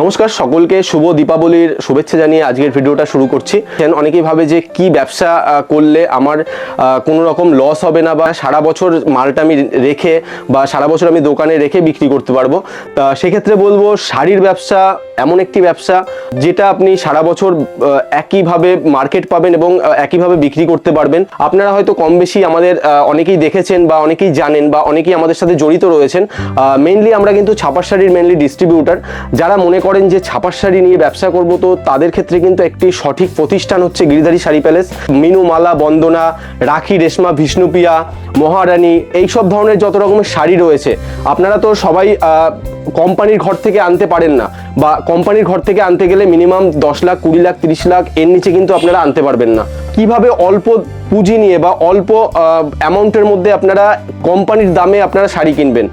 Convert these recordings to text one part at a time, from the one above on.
নমস্কার, সকলকে শুভ দীপাবলির শুভেচ্ছা জানিয়ে আজকের ভিডিওটা শুরু করছি। অনেকেই ভাবে যে কি ব্যবসা করলে আমার কোনো রকম লস হবে না বা সারা বছর মালটা আমি রেখে বা সারা বছর আমি দোকানে রেখে বিক্রি করতে পারব। তা সেক্ষেত্রে বলব, শাড়ির ব্যবসা এমন একটি ব্যবসা যেটা আপনি সারা বছর একইভাবে মার্কেট পাবেন এবং একইভাবে বিক্রি করতে পারবেন। আপনারা হয়তো কম বেশি আমাদের অনেকেই দেখেছেন বা অনেকেই জানেন বা অনেকেই আমাদের সাথে জড়িত রয়েছেন। মেনলি আমরা কিন্তু ছাপার শাড়ির মেনলি ডিস্ট্রিবিউটার যারা মনে করেন যে ছাপার শাড়ি নিয়ে ব্যবসা করব তো তাদের ক্ষেত্রে কিন্তু একটি সঠিক প্রতিষ্ঠান হচ্ছে গিরিধারী শাড়ি প্যালেস। মিনু মালা, বন্দনা, রাখি, রেশমা বিষ্ণুপিয়া মহারানী, এইসব ধরনের যত রকমের শাড়ি রয়েছে। আপনারা তো সবাই কোম্পানির ঘর থেকে আনতে পারেন না বা কোম্পানির ঘর থেকে আনতে গেলে মিনিমাম দশ লাখ, কুড়ি লাখ, তিরিশ লাখ, এর নিচে কিন্তু আপনারা আনতে পারবেন না। কীভাবে অল্প পুঁজি নিয়ে বা অল্প অ্যামাউন্টের মধ্যে আপনারা কোম্পানির দামে আপনারা শাড়ি কিনবেন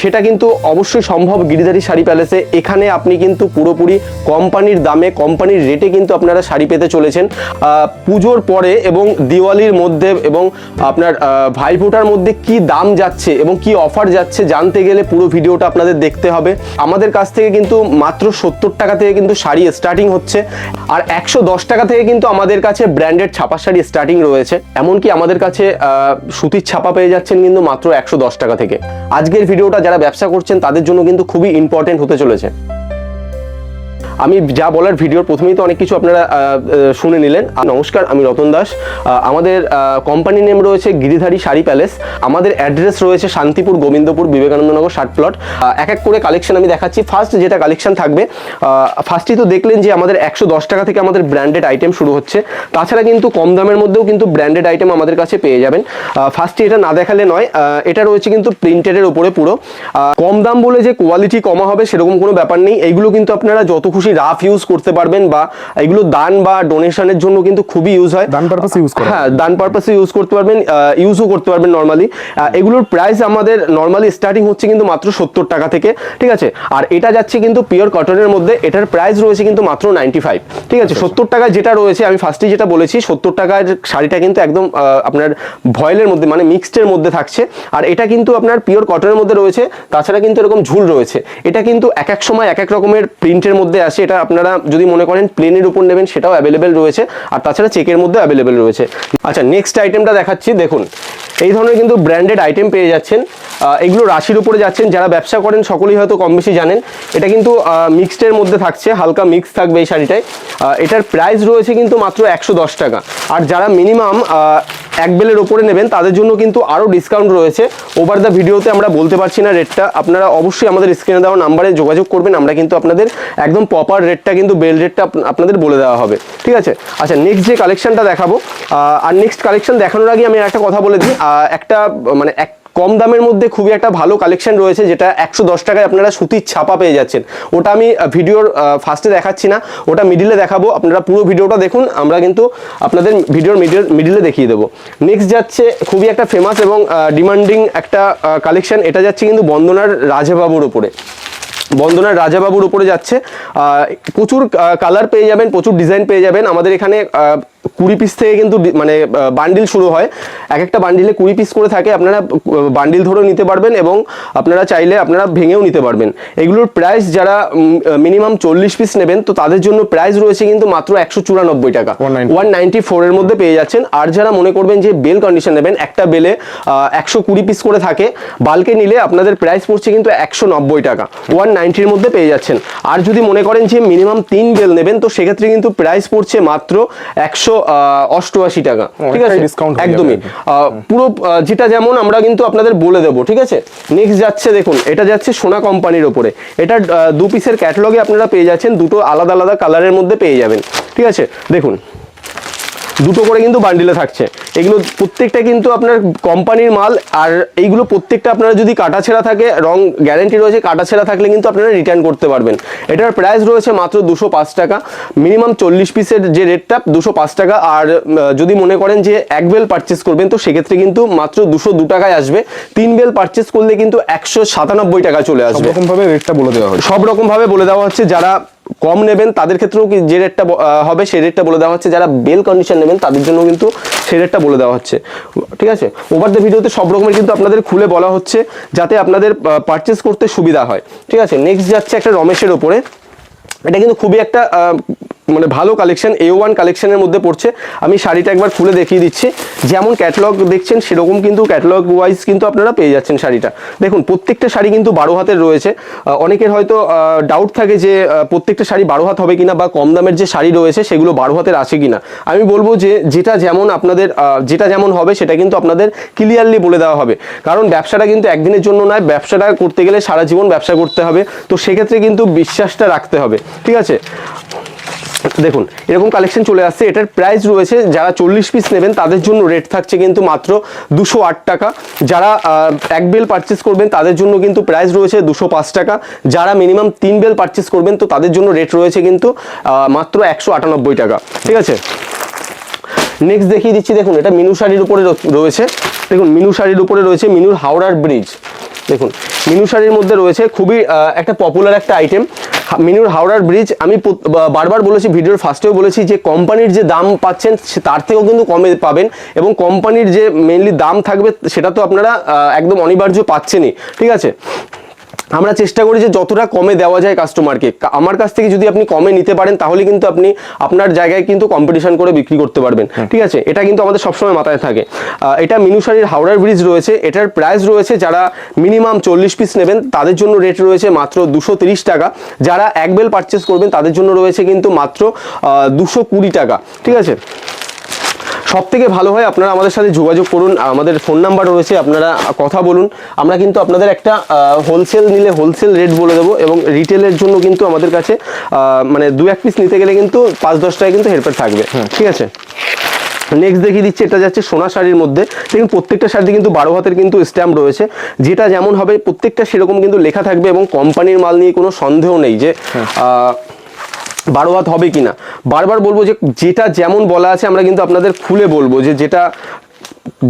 সেটা কিন্তু অবশ্যই সম্ভব গিরিধারী শাড়ি প্যালেসে। এখানে আপনি কিন্তু পুরোপুরি কোম্পানির দামে, কোম্পানির রেটে কিন্তু আপনারা শাড়ি পেতে চলেছেন। পুজোর পরে এবং দিওয়ালির মধ্যে এবং আপনার ভাইফোঁটার মধ্যে কি দাম যাচ্ছে এবং কি অফার যাচ্ছে জানতে গেলে পুরো ভিডিওটা আপনাদের দেখতে হবে। আমাদের কাছ থেকে কিন্তু মাত্র সত্তর টাকা থেকে কিন্তু শাড়ি স্টার্টিং হচ্ছে। আর একশো দশ টাকা থেকে কিন্তু আমাদের কাছে ব্র্যান্ডেড ছাপা শাড়ি স্টার্টিং রয়েছে। এমনকি আমাদের কাছে সুতির ছাপা পেয়ে যাচ্ছেন কিন্তু মাত্র একশো দশ টাকা থেকে। আজকের ভিডিওটা যারা ব্যবসা করছেন, তাদের জন্য কিন্তু খুবই ইম্পর্টেন্ট হতে চলেছে। আমি যা বলার ভিডিওর প্রথমেই তো অনেক কিছু আপনারা শুনে নিলেন। নমস্কার, আমি রতন দাস। আমাদের কোম্পানি নেম রয়েছে গিরিধারী শাড়ি প্যালেস আমাদের অ্যাড্রেস রয়েছে শান্তিপুর গোবিন্দপুর বিবেকানন্দনগর ষাট প্লট এক এক করে কালেকশন আমি দেখাচ্ছি। ফার্স্ট যেটা কালেকশন থাকবে ফার্স্টই তো দেখলেন যে আমাদের একশো দশ টাকা থেকে আমাদের ব্র্যান্ডেড আইটেম শুরু হচ্ছে। তাছাড়া কিন্তু কম দামের মধ্যেও কিন্তু ব্র্যান্ডেড আইটেম আমাদের কাছে পেয়ে যাবেন। ফার্স্টে এটা না দেখালে নয় এটা রয়েছে কিন্তু প্রিন্টেডের উপরে পুরো। কম দাম বলে যে কোয়ালিটি কমা হবে সেরকম কোনো ব্যাপার নেই। এইগুলো কিন্তু আপনারা যত খুশি রাফ ইউজ করতে পারবেন বা এগুলো দান বা ডোনেশনের জন্য কিন্তু খুবই ইউজ হয়। দান পারপাসে ইউজ করা। হ্যাঁ দান পারপাসে ইউজ করতে পারবেন ইউজও করতে পারবেন নর্মালি এগুলোর প্রাইস আমাদের নর্মালি স্টার্টিং হচ্ছে কিন্তু মাত্র সত্তর টাকা থেকে ঠিক আছে? আর এটা যাচ্ছে কিন্তু পিওর কটনের মধ্যে এটার প্রাইস রয়েছে কিন্তু মাত্র নাইনটি ফাইভ ঠিক আছে? সত্তর টাকায় যেটা রয়েছে আমি ফার্স্টে যেটা বলেছি সত্তর টাকার শাড়িটা কিন্তু একদম আপনার ভয়েলের মধ্যে মানে মিক্সডের মধ্যে থাকছে। আর এটা কিন্তু আপনার পিওর কটনের মধ্যে রয়েছে তাছাড়া কিন্তু এরকম ঝুল রয়েছে। এটা কিন্তু এক এক সময় এক এক রকমের প্রিন্টের মধ্যে আসে। এটা আপনারা যদি মনে করেন প্লেনের উপর নেবেন, সেটাও অ্যাভেলেবেল রয়েছে। আর তাছাড়া চেকের মধ্যে অ্যাভেলেবেল রয়েছে। আচ্ছা নেক্সট আইটেমটা দেখাচ্ছি, দেখুন। এই ধরনের কিন্তু ব্র্যান্ডেড আইটেম পেয়ে যাচ্ছেন। এগুলো রাশির উপরে যাচ্ছেন। যারা ব্যবসা করেন, সকলেই হয়তো কম বেশি জানেন। এটা কিন্তু মিক্সডের মধ্যে থাকছে, হালকা মিক্স থাকবে এই শাড়িটায়। এটার প্রাইস রয়েছে কিন্তু মাত্র একশো দশ টাকা। আর যারা মিনিমাম এক বেলের ওপরে নেবেন, তাদের জন্য কিন্তু আরও ডিসকাউন্ট রয়েছে। ওভার দ্য ভিডিওতে আমরা বলতে পারছি না রেটটা আপনারা অবশ্যই আমাদের স্ক্রিনে দেওয়া নাম্বারে যোগাযোগ করবেন, আমরা কিন্তু আপনাদের একদম প্রপার রেটটা কিন্তু বেল রেটটা আপনাদের বলে দেওয়া হবে। ঠিক আছে? আচ্ছা নেক্সট যে কালেকশনটা দেখাবো আর নেক্সট কালেকশন দেখানোর আগে আমি একটা কথা বলে দিই। একটা মানে এক কম দামের মধ্যে খুবই একটা ভালো কালেকশন রয়েছে, যেটা একশো দশ টাকায় আপনারা সুতির ছাপা পেয়ে যাচ্ছেন। ওটা আমি ভিডিওর ফার্স্টে দেখাচ্ছি না, ওটা মিডিলে দেখাবো। আপনারা পুরো ভিডিওটা দেখুন, আমরা কিন্তু আপনাদের ভিডিওর মিডিল মিডিলে দেখিয়ে দেবো। নেক্সট যাচ্ছে খুবই একটা ফেমাস এবং ডিমান্ডিং একটা কালেকশন এটা যাচ্ছে কিন্তু বন্দনার রাজাবাবুর উপরে। বন্দনার রাজাবাবুর উপরে যাচ্ছে। প্রচুর কালার পেয়ে যাবেন, প্রচুর ডিজাইন পেয়ে যাবেন। আমাদের এখানে কুড়ি পিস থেকে কিন্তু মানে বান্ডিল শুরু হয়। এক একটা বান্ডিলে কুড়ি পিস করে থাকে আপনারা বান্ডিল ধরেও নিতে পারবেন এবং আপনারা চাইলে আপনারা ভেঙেও নিতে পারবেন। এগুলোর প্রাইস যারা মিনিমাম চল্লিশ পিস নেবেন তো তাদের জন্য প্রাইস রয়েছে কিন্তু মাত্র একশো চুরানব্বই টাকা। 190 ওয়ান নাইনটি ফোরের মধ্যে পেয়ে যাচ্ছেন। আর যারা মনে করবেন যে বেল কন্ডিশন নেবেন একটা বেলে একশো কুড়ি পিস করে থাকে বালকে নিলে আপনাদের প্রাইস পড়ছে কিন্তু একশো নব্বই টাকা। ওয়ান নাইনটির মধ্যে পেয়ে যাচ্ছেন। আর যদি মনে করেন যে মিনিমাম তিন বেল নেবেন তো সেক্ষেত্রে কিন্তু প্রাইস পড়ছে মাত্র একশো অষ্টআশি টাকা ঠিক আছে? ডিসকাউন্ট একদমই। আহ, পুরো যেটা যেমন আমরা কিন্তু আপনাদের বলে দেবো ঠিক আছে? নেক্সট যাচ্ছে দেখুন এটা যাচ্ছে সোনা কোম্পানির ওপরে। এটা দু পিসের ক্যাটালগে আপনারা পেয়ে যাচ্ছেন দুটো আলাদা আলাদা কালারের মধ্যে পেয়ে যাবেন ঠিক আছে? দেখুন দুটো করে কিন্তু বান্ডিলে থাকছে। এগুলো প্রত্যেকটা কিন্তু আপনার কোম্পানির মাল আর এইগুলো প্রত্যেকটা আপনারা যদি কাটা ছেঁড়া থাকে রং গ্যারেন্টি রয়েছে কাটা ছেঁড়া থাকলে কিন্তু আপনারা রিটার্ন করতে পারবেন। এটার প্রাইস রয়েছে মাত্র দুশো পাঁচ টাকা। মিনিমাম চল্লিশ পিসের যে রেটটা দুশো পাঁচ টাকা। আর যদি মনে করেন যে এক বেল পারচেস করবেন তো সেক্ষেত্রে কিন্তু মাত্র দুশো দু টাকায় আসবে। তিন বেল পারচেস করলে কিন্তু একশো সাতানব্বই টাকা চলে আসবে। রকম ভাবে রেটটা বলে দেওয়া হয় সব রকমভাবে বলে দেওয়া হচ্ছে। যারা কম নেবেন, তাদের ক্ষেত্রেও যে রেটটা হবে সেই রেটটা বলে দেওয়া হচ্ছে। যারা বেল কন্ডিশন নেবেন, তাদের জন্য কিন্তু সেই রেটটা বলে দেওয়া হচ্ছে। ঠিক আছে? ওভার দ্য ভিডিওতে সব রকমের কিন্তু আপনাদের খুলে বলা হচ্ছে, যাতে আপনাদের পারচেস করতে সুবিধা হয়। ঠিক আছে? নেক্সট যাচ্ছে একটা রমেশের ওপরে এটা কিন্তু খুবই একটা মানে ভালো কালেকশন এ ওয়ান কালেকশনের মধ্যে পড়ছে। আমি শাড়িটা একবার খুলে দেখিয়ে দিচ্ছি। যেমন ক্যাটলগ দেখছেন, সেরকম কিন্তু ক্যাটলগ ওয়াইজ কিন্তু আপনারা পেয়ে যাচ্ছেন শাড়িটা। দেখুন, প্রত্যেকটা শাড়ি কিন্তু বারো হাতের রয়েছে। অনেকের হয়তো ডাউট থাকে যে প্রত্যেকটা শাড়ি বারো হাত হবে কিনা বা কম দামের যে শাড়ি রয়েছে, সেগুলো বারো হাতের আছে কিনা। আমি বলব যে, যেটা যেমন আপনাদের যেটা যেমন হবে, সেটা কিন্তু আপনাদের ক্লিয়ারলি বলে দেওয়া হবে। কারণ ব্যবসাটা কিন্তু একদিনের জন্য নয়, ব্যবসাটা করতে গেলে সারা জীবন ব্যবসা করতে হবে। তো সেক্ষেত্রে কিন্তু বিশ্বাসটা রাখতে হবে। ঠিক আছে? দেখুন, এরকম কালেকশন চলে আসছে। এটার প্রাইস রয়েছে, যারা চল্লিশ পিস নেবেন, তাদের জন্য রেট থাকছে কিন্তু মাত্র দুশো আট টাকা। যারা এক বেল পারচেস করবেন, তাদের জন্য কিন্তু প্রাইস রয়েছে দুশো পাঁচ টাকা। যারা মিনিমাম তিন বেল পারচেস করবেন, তো তাদের জন্য রেট রয়েছে কিন্তু মাত্র একশো আটানব্বই টাকা। ঠিক আছে? নেক্সট দেখিয়ে দিচ্ছি, দেখুন, এটা মিনু শাড়ির উপরে রয়েছে। দেখুন, মিনু শাড়ির উপরে রয়েছে মিনুর হাওড়ার ব্রিজ দেখুন, মিনু শাড়ির মধ্যে রয়েছে খুবই একটা পপুলার একটা আইটেম মিনুর হাওড়ার ব্রিজ আমি বারবার বলেছি, ভিডিওর ফার্স্টেও বলেছি যে কোম্পানির যে দাম পাচ্ছেন তার থেকেও কিন্তু কমে পাবেন এবং কোম্পানির যে মেনলি দাম থাকবে, সেটা তো আপনারা একদম অনিবার্য পাচ্ছেনই, ঠিক আছে? আমরা চেষ্টা করি যে যতটা কমে দেওয়া যায় কাস্টমারকে আমার কাছ থেকে যদি আপনি কমে নিতে পারেন তাহলে কিন্তু আপনি আপনার জায়গায় কিন্তু কম্পিটিশন করে বিক্রি করতে পারবেন। ঠিক আছে? এটা কিন্তু আমাদের সবসময় মাথায় থাকে। এটা মিনুসারির হাওড়ার ব্রিজ রয়েছে। এটার প্রাইস রয়েছে যারা মিনিমাম চল্লিশ পিস নেবেন তাদের জন্য রেট রয়েছে মাত্র দুশো তিরিশ টাকা। যারা এক বেল পারচেস করবেন তাদের জন্য রয়েছে কিন্তু মাত্র দুশো কুড়ি টাকা। ঠিক আছে? সব থেকে ভালো হয় আপনারা আমাদের সাথে যোগাযোগ করুন আমাদের ফোন নাম্বার রয়েছে আপনারা কথা বলুন। আমরা কিন্তু আপনাদের একটা হোলসেল নিলে হোলসেল রেট বলে দেবো এবং রিটেলের জন্য কিন্তু আমাদের কাছে মানে দু এক পিস নিতে গেলে কিন্তু পাঁচ দশ টাকা কিন্তু হেরফের থাকবে। ঠিক আছে? নেক্সট দেখিয়ে দিচ্ছি এটা যাচ্ছে সোনা শাড়ির মধ্যে। দেখুন প্রত্যেকটা শাড়িতে কিন্তু বারো হাতের কিন্তু স্ট্যাম্প রয়েছে। যেটা যেমন হবে প্রত্যেকটা সেরকম কিন্তু লেখা থাকবে এবং কোম্পানির মাল নিয়ে কোনো সন্দেহ নেই যে বারো হাত হবে কিনা? বারবার বলব যে যেটা যেমন বলা আছে, আমরা কিন্তু আপনাদের খুলে বলব যে যেটা,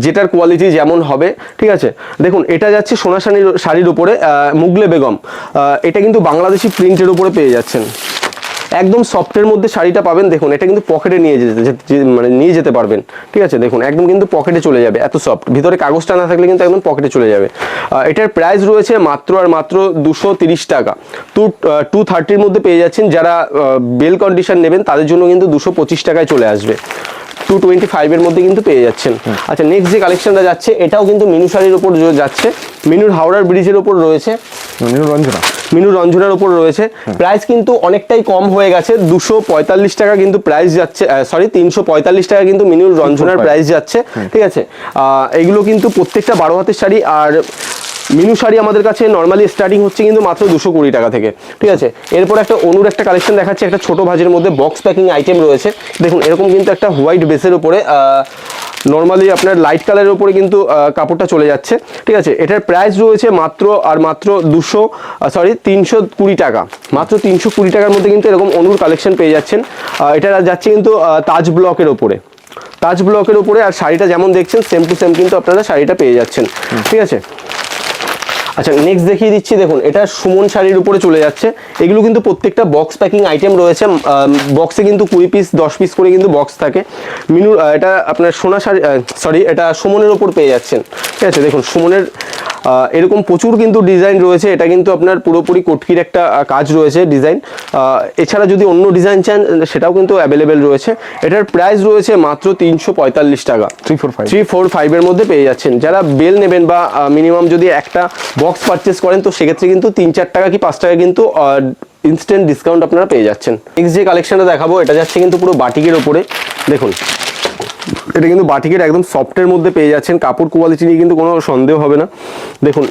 যেটার কোয়ালিটি যেমন হবে, ঠিক আছে? দেখুন, এটা যাচ্ছে সোনা শাড়ির শাড়ির উপরে মুগলে বেগম। এটা কিন্তু বাংলাদেশি প্রিন্টের উপরে পেয়ে যাচ্ছেন। একদম সফটের মধ্যে শাড়িটা পাবেন দেখুন এটা কিন্তু পকেটে নিয়ে যেতে মানে নিয়ে যেতে পারবেন ঠিক আছে? দেখুন একদম কিন্তু পকেটে চলে যাবে এত সফট ভিতরে কাগজটা না থাকলে কিন্তু একদম পকেটে চলে যাবে। এটার প্রাইস রয়েছে মাত্র আর মাত্র দুশো তিরিশ টাকা। টু টু থার্টির মধ্যে পেয়ে যাচ্ছেন যারা বেল কন্ডিশন নেবেন তাদের জন্য কিন্তু দুশো পঁচিশ টাকায় চলে আসবে। টু টোয়েন্টি ফাইভের মধ্যে কিন্তু পেয়ে যাচ্ছেন। আচ্ছা নেক্সট যে কালেকশনটা যাচ্ছে এটাও কিন্তু মিনু শাড়ির উপর যাচ্ছে মিনুর হাওড়ার ব্রিজের উপর রয়েছে। মিনু রঞ্জনা। মিনু রঞ্জনার উপর রয়েছে। প্রাইস কিন্তু অনেকটাই কম হয়ে গেছে দুশো পঁয়তাল্লিশ টাকা কিন্তু প্রাইস যাচ্ছে সরি তিনশো পঁয়তাল্লিশ টাকা কিন্তু মিনুর রঞ্জনার প্রাইস যাচ্ছে ঠিক আছে? এগুলো কিন্তু প্রত্যেকটা বারো হাতের শাড়ি আর মিনু শাড়ি আমাদের কাছে নর্মালি স্টার্টিং হচ্ছে কিন্তু মাত্র দুশো কুড়ি টাকা থেকে ঠিক আছে? এরপর একটা অনুর একটা কালেকশন দেখাচ্ছে একটা ছোট ভাজের মধ্যে বক্স প্যাকিং আইটেম রয়েছে। দেখুন এরকম কিন্তু একটা হোয়াইট বেসের উপরে নর্মালি আপনার লাইট কালারের উপরে কিন্তু কাপড়টা চলে যাচ্ছে। ঠিক আছে? এটার প্রাইস রয়েছে মাত্র আর মাত্র দুশো সরি তিনশো কুড়ি টাকা। মাত্র তিনশো কুড়ি টাকার মধ্যে কিন্তু এরকম অনুর কালেকশন পেয়ে যাচ্ছেন। এটা যাচ্ছে কিন্তু তাজ ব্লকের ওপরে তাজ ব্লকের উপরে আর শাড়িটা যেমন দেখছেন সেম টু সেম কিন্তু আপনারা শাড়িটা পেয়ে যাচ্ছেন। ঠিক আছে? আচ্ছা নেক্সট দেখিয়ে দিচ্ছি দেখুন এটা সুমন শাড়ির উপরে চলে যাচ্ছে। এগুলো কিন্তু প্রত্যেকটা বক্স প্যাকিং আইটেম রয়েছে। বক্সে কিন্তু কুড়ি পিস দশ পিস করে কিন্তু বক্স থাকে। মিনুর এটা আপনার সোনা শাড়ি সরি এটা সুমনের ওপর পেয়ে যাচ্ছেন। ঠিক আছে দেখুন সুমনের এরকম প্রচুর কিন্তু ডিজাইন রয়েছে। এটা কিন্তু আপনার পুরোপুরি কটকির একটা কাজ রয়েছে ডিজাইন এছাড়া যদি অন্য ডিজাইন চান সেটাও কিন্তু অ্যাভেলেবেল রয়েছে। এটার প্রাইস রয়েছে মাত্র তিনশো পঁয়তাল্লিশ টাকা। Three four five three four ফাইভের মধ্যে পেয়ে যাচ্ছেন। যারা বেল নেবেন বা মিনিমাম যদি একটা বক্স পারচেস করেন, তো সেক্ষেত্রে কিন্তু তিন, চার টাকা কি পাঁচ টাকা কিন্তু ইনস্ট্যান্ট ডিসকাউন্ট আপনারা পেয়ে যাচ্ছেন। নেক্সট যে কালেকশনটা দেখাবো, এটা যাচ্ছে কিন্তু পুরো বাটিকের ওপরে দেখুন, এটা কিন্তু বাটিকের একদম সফটের মধ্যে পেয়ে যাচ্ছেন। কাপড় কোয়ালিটি নিয়ে কিন্তু কোনো সন্দেহ হবে না। দেখুন,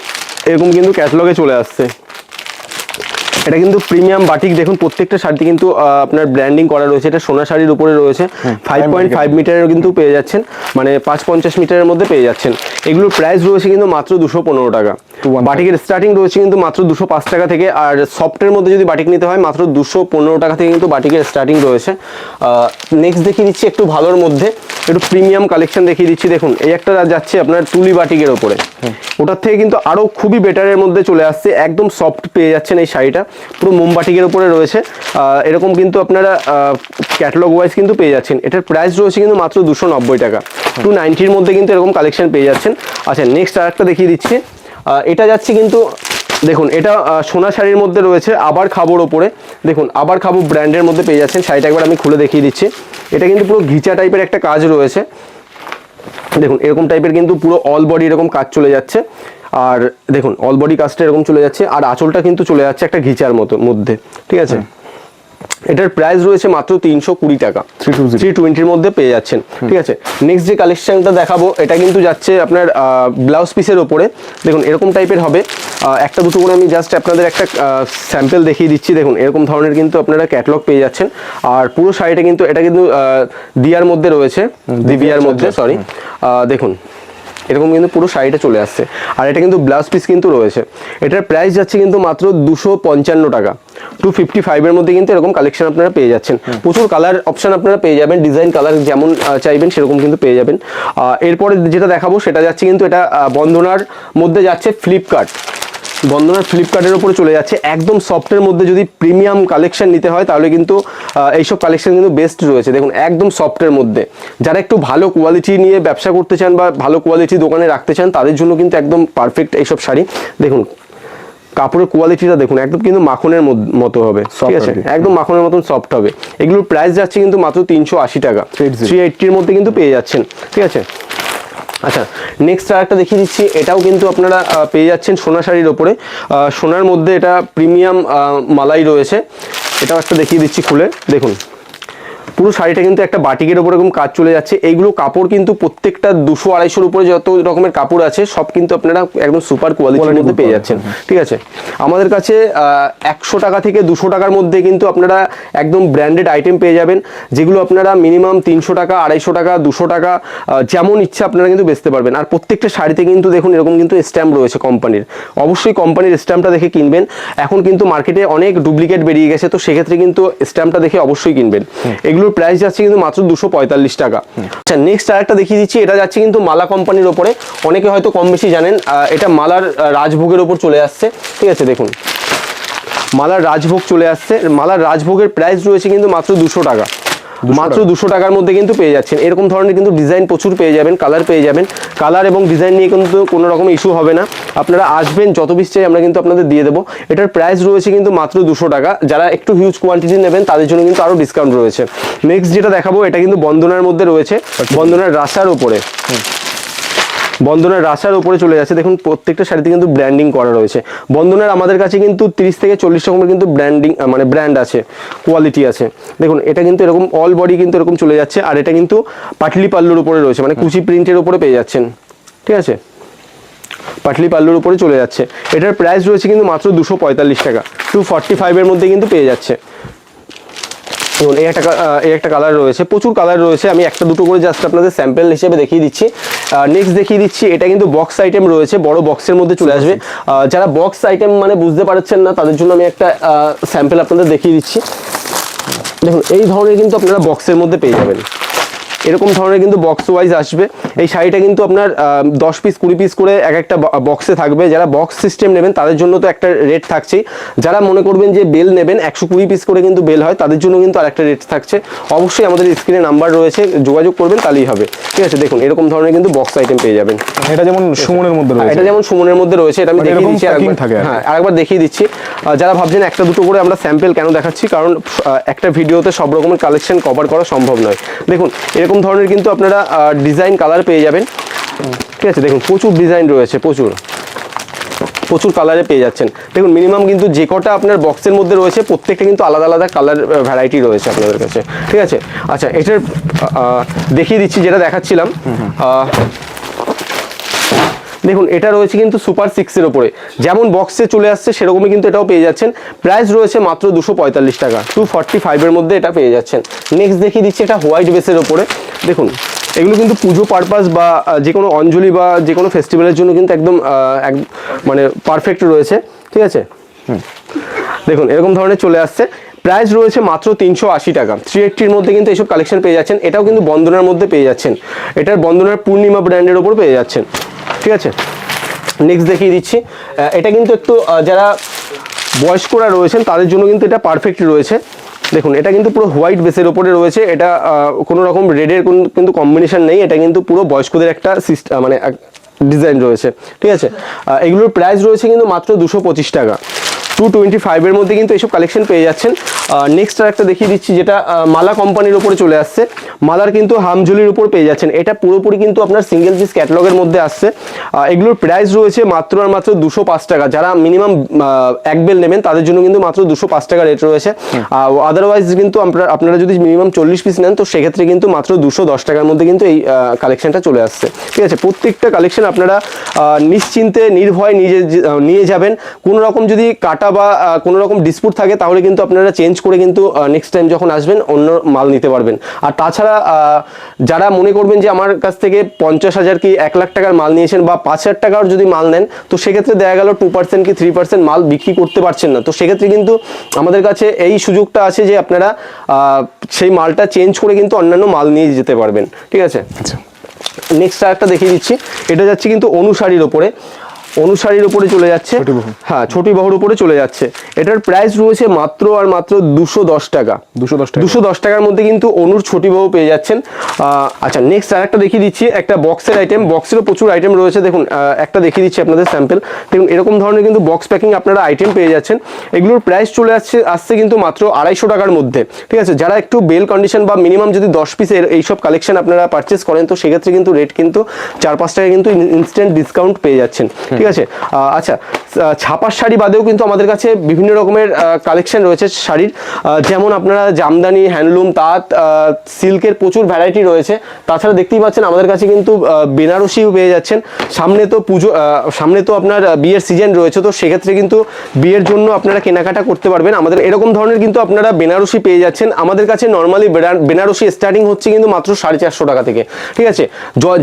এরকম কিন্তু ক্যাটালগে চলে আসছে। এটা কিন্তু প্রিমিয়াম বাটিক দেখুন প্রত্যেকটা শাড়িতে কিন্তু আপনার ব্র্যান্ডিং করা রয়েছে। এটা সোনা শাড়ির উপরে রয়েছে। ফাইভ পয়েন্ট ফাইভ মিটারের কিন্তু পেয়ে যাচ্ছেন। মানে পাঁচ পঞ্চাশ মিটারের মধ্যে পেয়ে যাচ্ছেন। এগুলোর প্রাইস রয়েছে কিন্তু মাত্র দুশো পনেরো টাকা। 215 বাটিকের স্টার্টিং রয়েছে কিন্তু মাত্র দুশো পাঁচ টাকা থেকে আর সফটের মধ্যে যদি বাটিক নিতে হয় মাত্র দুশো পনেরো টাকা থেকে কিন্তু বাটিকের স্টার্টিং রয়েছে। নেক্সট দেখিয়ে দিচ্ছি একটু ভালোর মধ্যে। একটু প্রিমিয়াম কালেকশন দেখিয়ে দিচ্ছি। দেখুন এই একটা যাচ্ছে আপনার তুলি বাটিকের ওপরে ওটার থেকে কিন্তু আরও খুবই বেটারের মধ্যে চলে আসছে। একদম সফট পেয়ে যাচ্ছেন এই শাড়িটা। পুরো মোমবাটিকের উপরে রয়েছে। এরকম কিন্তু আপনারা ক্যাটালগ ওয়াইজ কিন্তু পেয়ে যাচ্ছেন। এটার প্রাইস রয়েছে কিন্তু মাত্র দুশো নব্বই টাকা। টু নাইনটির মধ্যে কিন্তু এরকম কালেকশন পেয়ে যাচ্ছেন। আচ্ছা নেক্সট আর একটা দেখিয়ে দিচ্ছি। এটা যাচ্ছে কিন্তু দেখুন এটা সোনা শাড়ির মধ্যে রয়েছে আবার খাবোর ওপরে। দেখুন আবার খাব ব্র্যান্ডের মধ্যে পেয়ে যাচ্ছেন। শাড়িটা একবার আমি খুলে দেখিয়ে দিচ্ছি। এটা কিন্তু পুরো ঘিচা টাইপের একটা কাজ রয়েছে। দেখুন এরকম টাইপের কিন্তু পুরো অল বডি এরকম কাজ চলে যাচ্ছে। আর দেখুন অল বডি কাজটা এরকম চলে যাচ্ছে আর আঁচলটা কিন্তু চলে যাচ্ছে একটা ঘিচার মতো মধ্যে ঠিক আছে? এটার প্রাইস রয়েছে মাত্র তিনশো কুড়ি টাকা। 320 থ্রি টোয়েন্টির মধ্যে পেয়ে যাচ্ছেন ঠিক আছে? নেক্সট যে কালেকশনটা দেখাবো এটা কিন্তু যাচ্ছে আপনার ব্লাউজ পিসের ওপরে। দেখুন এরকম টাইপের হবে। একটা দুটো করে আমি জাস্ট আপনাদের একটা স্যাম্পেল দেখিয়ে দিচ্ছি। দেখুন এরকম ধরনের কিন্তু আপনারা ক্যাটলগ পেয়ে যাচ্ছেন। আর পুরো শাড়িটা কিন্তু এটা কিন্তু দিয়ার মধ্যে রয়েছে দিবিয়ার মধ্যে সরি দেখুন এরকম কিন্তু পুরো শাড়িটা চলে আসছে। আর এটা কিন্তু ব্লাউজ পিস কিন্তু রয়েছে। এটার প্রাইস যাচ্ছে কিন্তু মাত্র দুশো পঞ্চান্ন টাকা। টু ফিফটি ফাইভের মধ্যে কিন্তু এরকম কালেকশন আপনারা পেয়ে যাচ্ছেন। প্রচুর কালার অপশান আপনারা পেয়ে যাবেন ডিজাইন কালার যেমন চাইবেন সেরকম কিন্তু পেয়ে যাবেন। এরপরে যেটা দেখাবো সেটা যাচ্ছে কিন্তু এটা বন্ধনার মধ্যে যাচ্ছে ফ্লিপকার্ট বন্ধনার ফ্লিপকার্টের উপরে চলে যাচ্ছে। একদম সফটের মধ্যে যদি প্রিমিয়াম কালেকশন নিতে হয় তাহলে কিন্তু এইসব কালেকশন কিন্তু বেস্ট রয়েছে। দেখুন একদম সফটের মধ্যে। যারা একটু ভালো কোয়ালিটি নিয়ে ব্যবসা করতে চান বা ভালো কোয়ালিটি দোকানে রাখতে চান তাদের জন্য কিন্তু একদম পারফেক্ট এইসব শাড়ি। দেখুন কাপড়ের কোয়ালিটিটা দেখুন একদম কিন্তু মাখনের মতো হবে। ঠিক আছে? একদম মাখনের মতন সফট হবে। এগুলোর প্রাইস যাচ্ছে কিন্তু মাত্র তিনশো আশি টাকা। 380 থ্রি এইটটির মধ্যে কিন্তু পেয়ে যাচ্ছেন। ঠিক আছে? আচ্ছা নেক্সট আর একটা দেখিয়ে দিচ্ছি, এটাও কিন্তু আপনারা পেয়ে যাচ্ছেন সোনা শাড়ির ওপরে। সোনার মধ্যে এটা প্রিমিয়াম মালাই রয়েছে। এটাও একটা দেখিয়ে দিচ্ছি খুলে। দেখুন। পুরো শাড়িটা কিন্তু একটা বাটিকের উপর এরকম কাজ চলে যাচ্ছে। এইগুলো কাপড় কিন্তু প্রত্যেকটা দুশো আড়াইশোর উপরে যত রকমের কাপড় আছে সব কিন্তু আপনারা একদম সুপার কোয়ালিটির মধ্যে পেয়ে যাচ্ছেন। ঠিক আছে? আমাদের কাছে একশো টাকা থেকে দুশো টাকার মধ্যে কিন্তু আপনারা একদম ব্র্যান্ডেড আইটেম পেয়ে যাবেন যেগুলো আপনারা মিনিমাম তিনশো টাকা আড়াইশো টাকা দুশো টাকা যেমন ইচ্ছা আপনারা কিন্তু বেচতে পারবেন। আর প্রত্যেকটা শাড়িতে কিন্তু দেখুন এরকম কিন্তু স্ট্যাম্প রয়েছে কোম্পানির অবশ্যই কোম্পানির স্ট্যাম্পটা দেখে কিনবেন। এখন কিন্তু মার্কেটে অনেক ডুপ্লিকেট বেরিয়ে গেছে তো সেক্ষেত্রে কিন্তু স্ট্যাম্পটা দেখে অবশ্যই কিনবেন। এগুলোর প্রাইস যাচ্ছে কিন্তু মাত্র দুশো পঁয়তাল্লিশ টাকা। আচ্ছা নেক্সট আর একটা দেখিয়ে দিচ্ছি, এটা যাচ্ছে কিন্তু মালা কোম্পানির ওপরে। অনেকে হয়তো কম বেশি জানেন এটা মালার রাজভোগের ওপর চলে আসছে, ঠিক আছে, দেখুন। মালার রাজভোগ চলে আসছে, মালার রাজভোগের প্রাইস রয়েছে কিন্তু মাত্র দুশো টাকা। মাত্র দুশো টাকার মধ্যে কিন্তু পেয়ে যাচ্ছেন। এরকম ধরনের কিন্তু ডিজাইন প্রচুর পেয়ে যাবেন কালার পেয়ে যাবেন। কালার এবং ডিজাইন নিয়ে কিন্তু কোনো রকম ইস্যু হবে না। আপনারা আসবেন যত পিস চাই আমরা কিন্তু আপনাদের দিয়ে দেবো। এটার প্রাইস রয়েছে কিন্তু মাত্র দুশো টাকা। যারা একটু হিউজ কোয়ান্টিটি নেবেন তাদের জন্য কিন্তু আরও ডিসকাউন্ট রয়েছে। নেক্সট যেটা দেখাবো এটা কিন্তু বন্দনার মধ্যে রয়েছে। বন্দনার রাস্তার উপরে। বন্ধনের রাসার উপরে চলে যাচ্ছে। দেখুন, প্রত্যেকটা শাড়িতে কিন্তু ব্র্যান্ডিং করা রয়েছে। বন্ধনের আমাদের কাছে কিন্তু তিরিশ থেকে চল্লিশ রকমের কিন্তু ব্র্যান্ডিং মানে ব্র্যান্ড আছে কোয়ালিটি আছে। দেখুন, এটা কিন্তু এরকম অল বডি কিন্তু এরকম চলে যাচ্ছে, আর এটা কিন্তু পাটলি পাল্লুর উপরে রয়েছে মানে কুচি প্রিন্টের উপরে পেয়ে যাচ্ছেন। ঠিক আছে? পাটলি পাল্লুর উপরে চলে যাচ্ছে। এটার প্রাইস রয়েছে কিন্তু মাত্র দুশো টাকা। টু ফর্টি ফাইভের মধ্যে কিন্তু পেয়ে যাচ্ছে। দেখুন এই একটা এই একটা কালার রয়েছে, প্রচুর কালার রয়েছে। আমি একটা দুটো করে জাস্ট আপনাদের স্যাম্পেল হিসেবে দেখিয়ে দিচ্ছি। নেক্সট দেখিয়ে দিচ্ছি, এটা কিন্তু বক্স আইটেম রয়েছে, বড় বক্সের মধ্যে চলে আসবে। যারা বক্স আইটেম মানে বুঝতে পারছেন না, তাদের জন্য আমি একটা স্যাম্পেল আপনাদের দেখিয়ে দিচ্ছি। দেখুন, এই ধরনের কিন্তু আপনারা বক্সের মধ্যে পেয়ে যাবেন। এরকম ধরনের কিন্তু বক্স ওয়াইজ আসবে। এই শাড়িটা কিন্তু আপনার দশ পিস কুড়ি পিস করে এক একটা বক্সে থাকবে। যারা বক্স সিস্টেম নেবেন তাদের জন্য তো একটা রেট থাকছেই। যারা মনে করবেন যে বেল নেবেন একশো কুড়ি পিস করে কিন্তু বেল হয় তাদের জন্য কিন্তু আরেকটা রেট থাকছে। অবশ্যই আমাদের স্ক্রিনে নাম্বার রয়েছে যোগাযোগ করবেন তাহলেই হবে। ঠিক আছে দেখুন এরকম ধরনের কিন্তু বক্স আইটেম পেয়ে যাবেন। এটা যেমন সুমনের মধ্যে হ্যাঁ, রয়েছে। এটা যেমন সুমনের মধ্যে রয়েছে এটা আমি But দেখিয়ে দিচ্ছি আরেকবার। হ্যাঁ আরেকবার দেখিয়ে দিচ্ছি। যারা ভাবছেন একটা দুটো করে আমরা স্যাম্পেল কেন দেখাচ্ছি কারণ একটা ভিডিওতে সব রকমের কালেকশন কভার করা সম্ভব নয়। দেখুন এরকম ধরনের কিন্তু আপনারা ডিজাইন কালার পেয়ে যাবেন। ঠিক আছে দেখুন প্রচুর ডিজাইন রয়েছে প্রচুর। প্রচুর কালারে পেয়ে যাচ্ছেন। দেখুন মিনিমাম কিন্তু যে কটা আপনার বক্সের মধ্যে রয়েছে প্রত্যেকটা কিন্তু আলাদা আলাদা কালার ভ্যারাইটি রয়েছে আপনাদের কাছে। ঠিক আছে? আচ্ছা এটার দেখিয়ে দিচ্ছি যেটা দেখাচ্ছিলাম। দেখুন এটা রয়েছে কিন্তু সুপার সিক্সের ওপরে। যেমন বক্সে চলে আসছে সেরকমই কিন্তু এটাও পেয়ে যাচ্ছেন। প্রাইস রয়েছে মাত্র দুশো পঁয়তাল্লিশ টাকা। টু ফর্টি ফাইভের মধ্যে এটা পেয়ে যাচ্ছেন। নেক্সট দেখিয়ে দিচ্ছি এটা হোয়াইট বেসের ওপরে। দেখুন এগুলো কিন্তু পুজো পারপাস বা যে কোনো অঞ্জলি বা যে কোনো ফেস্টিভ্যালের জন্য কিন্তু একদম এক মানে পারফেক্ট রয়েছে। ঠিক আছে? দেখুন এরকম ধরনের চলে আসছে। প্রাইস রয়েছে মাত্র তিনশো আশি টাকা। থ্রি এইটটির মধ্যে কিন্তু এইসব কালেকশন পেয়ে যাচ্ছেন। এটাও কিন্তু বন্দনার মধ্যে পেয়ে যাচ্ছেন। এটার বন্দনার পূর্ণিমা ব্র্যান্ডের ওপর পেয়ে যাচ্ছেন। ঠিক আছে? নেক্সট দেখিয়ে দিচ্ছি। এটা কিন্তু একটু যারা বয়স্করা রয়েছেন, তাদের জন্য কিন্তু এটা পারফেক্ট রয়েছে। দেখুন, এটা কিন্তু পুরো হোয়াইট বেসের ওপরে রয়েছে। এটা কোনো রকম রেডের কোনো কিন্তু কম্বিনেশান নেই। এটা কিন্তু পুরো বয়স্কদের একটা সিস্টেম মানে ডিজাইন রয়েছে। ঠিক আছে? এগুলোর প্রাইস রয়েছে কিন্তু মাত্র দুশো টাকা। টু টোয়েন্টি ফাইভের মধ্যে কিন্তু এইসব কালেকশন পেয়ে যাচ্ছেন। নেক্সট আর একটা দেখিয়ে দিচ্ছি যেটা মালা কোম্পানির উপরে চলে আসছে। মালার কিন্তু হামজুলির উপর পেয়ে যাচ্ছেন। এটা পুরোপুরি কিন্তু আপনার সিঙ্গেল পিস ক্যাটালগের মধ্যে আসছে। এগুলোর প্রাইস রয়েছে মাত্র আর মাত্র দুশো পাঁচ টাকা। যারা মিনিমাম এক বেল নেবেন তাদের জন্য কিন্তু মাত্র দুশো পাঁচ টাকা রেট রয়েছে। আদারওয়াইজ কিন্তু আপনারা আপনারা যদি মিনিমাম চল্লিশ পিস নেন তো সেক্ষেত্রে কিন্তু মাত্র দুশো দশ টাকার মধ্যে কিন্তু এই কালেকশনটা চলে আসছে। ঠিক আছে? প্রত্যেকটা কালেকশন আপনারা নিশ্চিন্তে নির্ভয় নিজে নিয়ে যাবেন। কোনো রকম যদি কাটা বা কোনো রকম ডিসপুট থাকে তাহলে কিন্তু আপনারা চেঞ্জ করে কিন্তু নেক্সট টাইম যখন আসবেন অন্য মাল নিতে পারবেন। আর তাছাড়া যারা মনে করবেন যে আমার কাছ থেকে পঞ্চাশ হাজার কি এক লাখ টাকার মাল নিয়েছেন বা পাঁচ হাজার টাকার যদি মাল নেন তো সেক্ষেত্রে দেখা গেল টু পার্সেন্ট কি থ্রি পার্সেন্ট মাল বিক্রি করতে পারছেন না। তো সেক্ষেত্রে কিন্তু আমাদের কাছে এই সুযোগটা আছে যে আপনারা সেই মালটা চেঞ্জ করে কিন্তু অন্যান্য মাল নিয়ে যেতে পারবেন। ঠিক আছে? আচ্ছা। নেক্সট একটা দেখিয়ে দিচ্ছি। এটা যাচ্ছে কিন্তু অনুসারীর ওপরে। অনুসারীর উপরে চলে যাচ্ছে। হ্যাঁ ছোটি বাহুর উপরে চলে যাচ্ছে। এটার প্রাইস রয়েছে মাত্র আর মাত্র দুশো দশ টাকা। দুশো দশ টাকা। দুশো দশ টাকার মধ্যে কিন্তু অনুর ছোটি বাহু পেয়ে যাচ্ছেন। আচ্ছা নেক্সট আর একটা দেখিয়ে দিচ্ছি। একটা বক্সের আইটেম বক্সেরও প্রচুর আইটেম রয়েছে। দেখুন একটা দেখিয়ে দিচ্ছি আপনাদের স্যাম্পেল দেখুন এরকম ধরনের কিন্তু বক্স প্যাকিং আপনারা আইটেম পেয়ে যাচ্ছেন। এগুলোর প্রাইস চলে আসছে আসছে কিন্তু মাত্র আড়াইশো টাকার মধ্যে। ঠিক আছে যারা একটু বেল কন্ডিশন বা মিনিমাম যদি দশ পিসের এইসব কালেকশন আপনারা পারচেস করেন তো সেক্ষেত্রে কিন্তু রেট কিন্তু চার পাঁচ টাকা কিন্তু ইনস্ট্যান্ট ডিসকাউন্ট পেয়ে যাচ্ছেন। ঠিক আছে? আচ্ছা ছাপার শাড়ি বাদেও কিন্তু আমাদের কাছে বিভিন্ন রকমের কালেকশন রয়েছে শাড়ির। যেমন আপনারা জামদানি হ্যান্ডলুম তাঁত সিল্কের প্রচুর ভ্যারাইটি রয়েছে। তাছাড়া দেখতেই পাচ্ছেন আমাদের কাছে কিন্তু বেনারসিও পেয়ে যাচ্ছেন। সামনে তো পুজো সামনে তো আপনার বিয়ের সিজন রয়েছে, তো সেক্ষেত্রে কিন্তু বিয়ের জন্য আপনারা কেনাকাটা করতে পারবেন। আমাদের এরকম ধরনের কিন্তু আপনারা বেনারসি পেয়ে যাচ্ছেন। আমাদের কাছে নর্মালি বেনারসি স্টার্টিং হচ্ছে কিন্তু মাত্র সাড়ে চারশো টাকা থেকে। ঠিক আছে?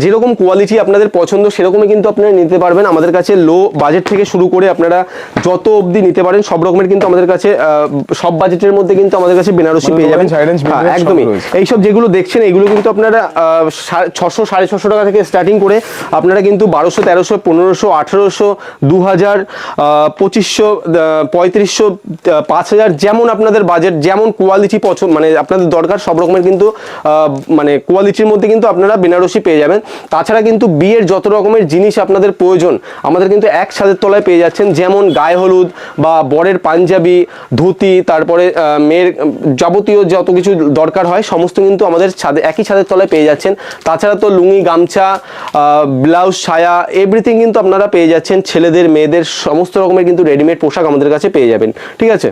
যেরকম কোয়ালিটি আপনাদের পছন্দ, সেরকমই কিন্তু আপনারা নিতে পারবেন। আমাদের কাছে লো বাজেট থেকে শুরু করে আপনারা যত অবধি নিতে পারেন সব রকমের কিন্তু আমাদের কাছে সব বাজেটের মধ্যে কিন্তু আমাদের কাছে বেনারসি মানে পেয়ে যাবেন। হ্যাঁ, সব একদমই। এইসব যেগুলো দেখছেন এগুলো কিন্তু আপনারা ছশো সাড়ে ছশো টাকা থেকে স্টার্টিং করে আপনারা কিন্তু বারোশো তেরোশো পনেরোশো আঠেরোশো দু হাজার পঁচিশশো পঁয়ত্রিশশো পাঁচ হাজার যেমন আপনাদের বাজেট যেমন কোয়ালিটি পছন্দ মানে আপনাদের দরকার সব রকমের কিন্তু মানে কোয়ালিটির মধ্যে কিন্তু আপনারা বেনারসি পেয়ে যাবেন। তাছাড়া কিন্তু বিয়ের যত রকমের জিনিস আপনাদের প্রয়োজন আমাদের কিন্তু এক ছাদের তলায় পেয়ে যাচ্ছেন যেমন গায়ে হলুদ বা বরের পাঞ্জাবি ধুতি তারপরে মেয়ের যাবতীয় যত কিছু দরকার হয় সমস্ত কিন্তু আমাদের ছাদে একই ছাদের তলায় পেয়ে যাচ্ছেন। তাছাড়া তো লুঙ্গি গামছা ব্লাউজ ছায়া এভরিথিং কিন্তু আপনারা পেয়ে যাচ্ছেন। ছেলেদের মেয়েদের সমস্ত রকমের কিন্তু রেডিমেড পোশাক আমাদের কাছে পেয়ে যাবেন। ঠিক আছে?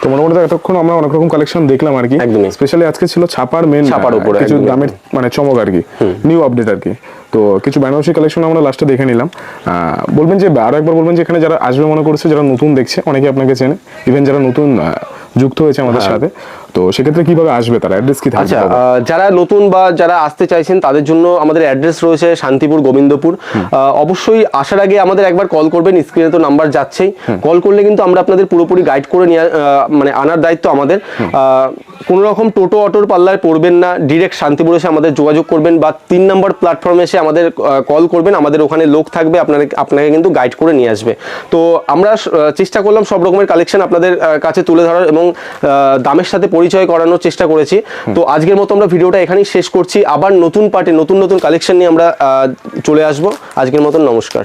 তো মোটামুটি এতক্ষণ আমরা অনেক রকম কালেকশন দেখলাম আর কি। একদমই। স্পেশালি আজকে ছিল ছাপার মেন ছাপার উপরে, কিছু। দামের মানে চমক আর কি। নিউ আপডেট আর কি। তো কিছু বেনারসি কালেকশন আমরা লাস্টে দেখে নিলাম। আহ, বলবেন যে আরও একবার বলবেন যে এখানে যারা আসবে মনে করছে যারা নতুন দেখছে অনেকে আপনাকে চেনে। ইভেন যারা নতুন যুক্ত হয়েছে আমাদের সাথে। তো সেক্ষেত্রে কীভাবে আসবে তারা? অ্যাড্রেস কি থাকবে আচ্ছা যারা নতুন বা যারা আসতে চাইছেন তাদের জন্য আমাদের অ্যাড্রেস রয়েছে শান্তিপুর গোবিন্দপুর। অবশ্যই আসার আগে আমাদের একবার কল করবেন স্ক্রিনে তো নাম্বার যাচ্ছেই। কল করলে কিন্তু আমরা আপনাদের পুরোপুরি গাইড করে নিয়ে মানে আনার দায়িত্ব আমাদের। কোনো রকম টোটো অটোর পাল্লায় পড়বেন না ডিরেক্ট শান্তিপুর এসে আমাদের যোগাযোগ করবেন বা তিন নম্বর প্ল্যাটফর্মে এসে আমাদের কল করবেন আমাদের ওখানে লোক থাকবে আপনাদের আপনাকে কিন্তু গাইড করে নিয়ে আসবে। তো আমরা চেষ্টা করলাম সব রকমের কালেকশন আপনাদের কাছে তুলে ধরার এবং দামের সাথে পরিচয় করানোর চেষ্টা করেছি। তো আজকের মতো আমরা ভিডিওটা এখানেই শেষ করছি। আবার নতুন পার্টে নতুন নতুন কালেকশন নিয়ে আমরা চলে আসব। আজকের মতন নমস্কার।